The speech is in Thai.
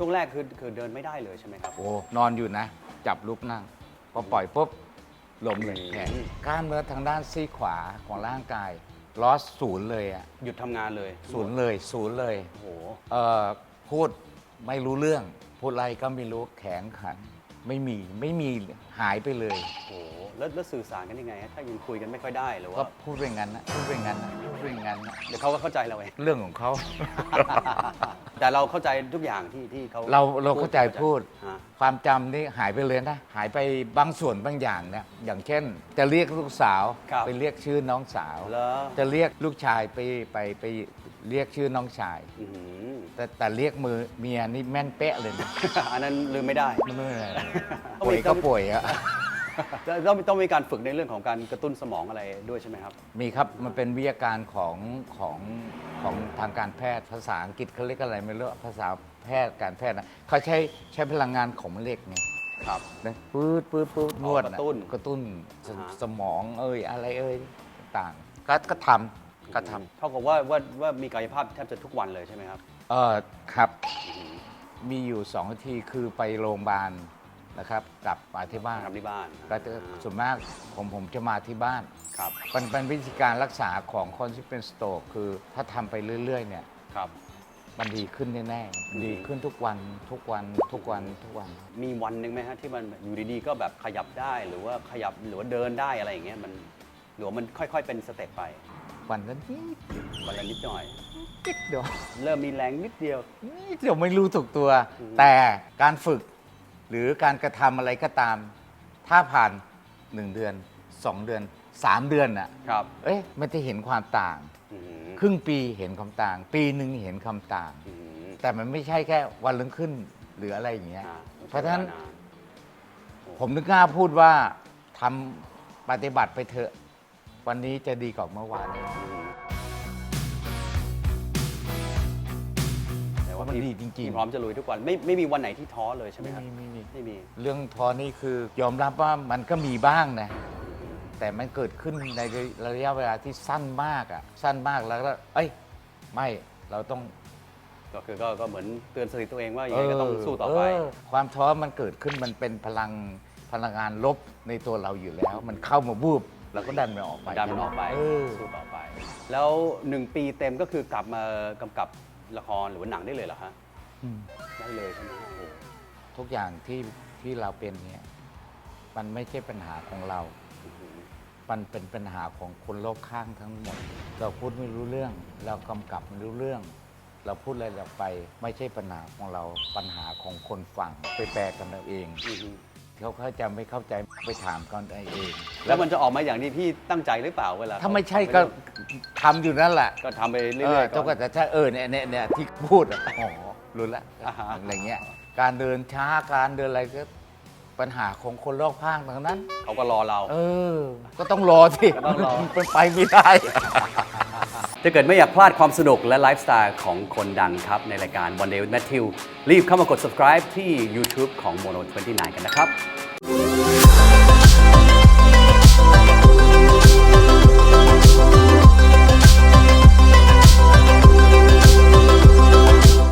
ช่วงแรกคือคือเดินไม่ได้เลยใช่ไหมครับ โอ้นอนอยู่นะ จับลุกนั่ง พอปล่อยปุ๊บล้มเลยอืมแขนกล้ามเนื้อทางด้านซีกขวาของร่างกายลอสศูนย์เลยอะหยุดทำงานเลยศูนย์เลยศูนย์เลยโอ้โห เอ่อพูดไม่รู้เรื่อง พูดอะไรก็ไม่รู้แข็งขัน ไม่มีไม่มีหายไปเลยโอ้โหแล้วแล้วสื่อสารกันยังไงฮะถ้ายังคุยกันไม่ค่อยได้หรือก็ว่าพูดเป็นงั้นนะพูดเป็นงั้นนะพูดเป็นงั้นนะเดี๋ยวเขาก็เข้าใจเราเอง เรื่องของเขา แต่เราเข้าใจทุกอย่างที่ที่เขาเราเราเข้าใจพูด ฮะความจำนี่หายไปเลยนะ หายไปบางส่วนบางอย่างเนี่ยอย่างเช่น จะเรียกลูกสาวครับไปเรียกชื่อน้องสาว แล้วจะเรียกลูกชายไปไปไปเรียกชื่อน้องชาย อื้อหือ แต่แต่เรียกมือเมียนี่แม่นเป๊ะเลยนะอันนั้นลืมไม่ได้ ไม่เป็นไรต้องป่วมียก็ป่วยอะต้องต้องมีการฝึกในเรื่องของการกระตุ้นสมองอะไรด้วยใช่ไหมครับ มีครับมันเป็นวิทยาการของของของทางการแพทย์ภาษาอังกฤษเขาเรียกอะไรไม่รู้ภาษาแพทย์การแพทย์นะเขาใช้ใช้พลังงานของเหล็กไงครับนะปื๊ดปื๊ดปื๊ดนวดกระตุ้นกระตุ้นสอ่าฮะสมองเอ้ยอะไรเอ้ยต่างก็ก็ทำก็ทำเท่ากับว่าว่าว่ามีกายภาพแทบจะทุกวันเลยใช่ไหมครับ เออครับอื้อหือมีอยู่สองทีคือไปโรงพยาบาลนะครับ กลับมาที่บ้านทำที่บ้านก็จะส่วนมากผมผมจะมาที่บ้านครับมันเป็นวิธีการรักษาของคนที่เป็นสโตรกคือถ้าทำไปเรื่อย ๆ เนี่ย ครับ มันดีขึ้นแน่อืมๆดีขึ้นทุกวันทุกวันทุกวันทุกวัน มีวันหนึ่งไหมฮะที่มันอยู่ดีๆก็แบบขยับได้หรือว่าขยับหรือว่าเดินได้อะไรอย่างเงี้ยมันหรือว่ามันค่อย ๆ เป็นสเต็ปไป วันละนิดวันละนิดหน่อย นิดเดียวเริ่มมีแรงนิดเดียว นิดเดียวไม่รู้ถูกตัว อืม แต่การฝึกหรือการกระทำอะไรก็ตาม ถ้าผ่าน 1 เดือน 2 เดือน 3 เดือนอะครับเอ๊ะมันจะเห็นความต่าง อื้อหือครึ่งปีเห็นความต่าง ปีหนึ่งเห็นความต่าง อื้อหือแต่มันไม่ใช่แค่วันรุ่งขึ้นหรืออะไรอย่างเงี้ย อ่าเพราะฉะนั้นใช้วลนผมนึกกล้าพูดว่าทำปฏิบัติไปเถอะ วันนี้จะดีกว่าเมื่อวานอื้อหือแต่ว่ามันพี่ดีจริงๆพี่พร้อมจะลุยทุกวันไม่ไม่มีวันไหนที่ท้อเลยใช่ไหมไม่ครับมีไม่มีไม่มี เรื่องทอนี่คือยอมรับว่ามันก็มีบ้างนะ แต่มันเกิดขึ้นในระยะเวลาที่สั้นมากอะ สั้นมากแล้วก็เอ้ย ไม่เราต้องก็คือก็ก็เหมือนเตือนสติตัวเองว่ายังไงก็ต้องสู้ต่อไป เความท้อมันเกิดขึ้นมันเป็นพลังพลังงานลบในตัวเราอยู่แล้ว มันเข้ามาบูบ เราก็ดันมันออกไปดันมันออกไปเออสู้ต่อไป แล้วหนึ่งปีเต็มก็คือกลับมากำกับละครหรือว่าหนังได้เลยเหรอฮะอืมได้เลยใช่ไหมโอ้โหทุกอย่างที่ที่เราเป็นเนี่ย มันไม่ใช่ปัญหาของเราอื้อหือมันเป็นปัญหาของคนรอบข้างทั้งหมด เราพูดไม่รู้เรื่อง เรากำกับไม่รู้เรื่อง เราพูดอะไรออกไป ไม่ใช่ปัญหาของเราปัญหาของคนฟังไปแปลกันเอาเอง อื้อหือ เขาเข้าใจไม่เข้าใจไปถามกันเอาเองแล้วมันจะออกมาอย่างที่พี่ตั้งใจหรือเปล่าเวลาถ้าไม่ใช่ก็ทำอยู่นั่นแหละก็ทำไปเอเรื่ออยๆเจ้าก่ก็อนจะใช่เออเนี่ยเนี่ยเนี่ยที่พูดอะอ๋อรู้ละอ่าฮะ อะไรเงี้ย การเดินช้าการเดินอะไรก็ปัญหาของคนรอบข้างทั้งนั้น เขาก็รอเรา เออ ก็ต้องรอสิก็ต้องรอ มันไปไม่ได้ ถ้าเกิดไม่อยากพลาดความสนุกและไลฟ์สไตล์ของคนดังครับ ในรายการ One Day with Matthew รีบเข้ามากด subscribe ที่ YouTube ของ Mono 29 กันนะครับ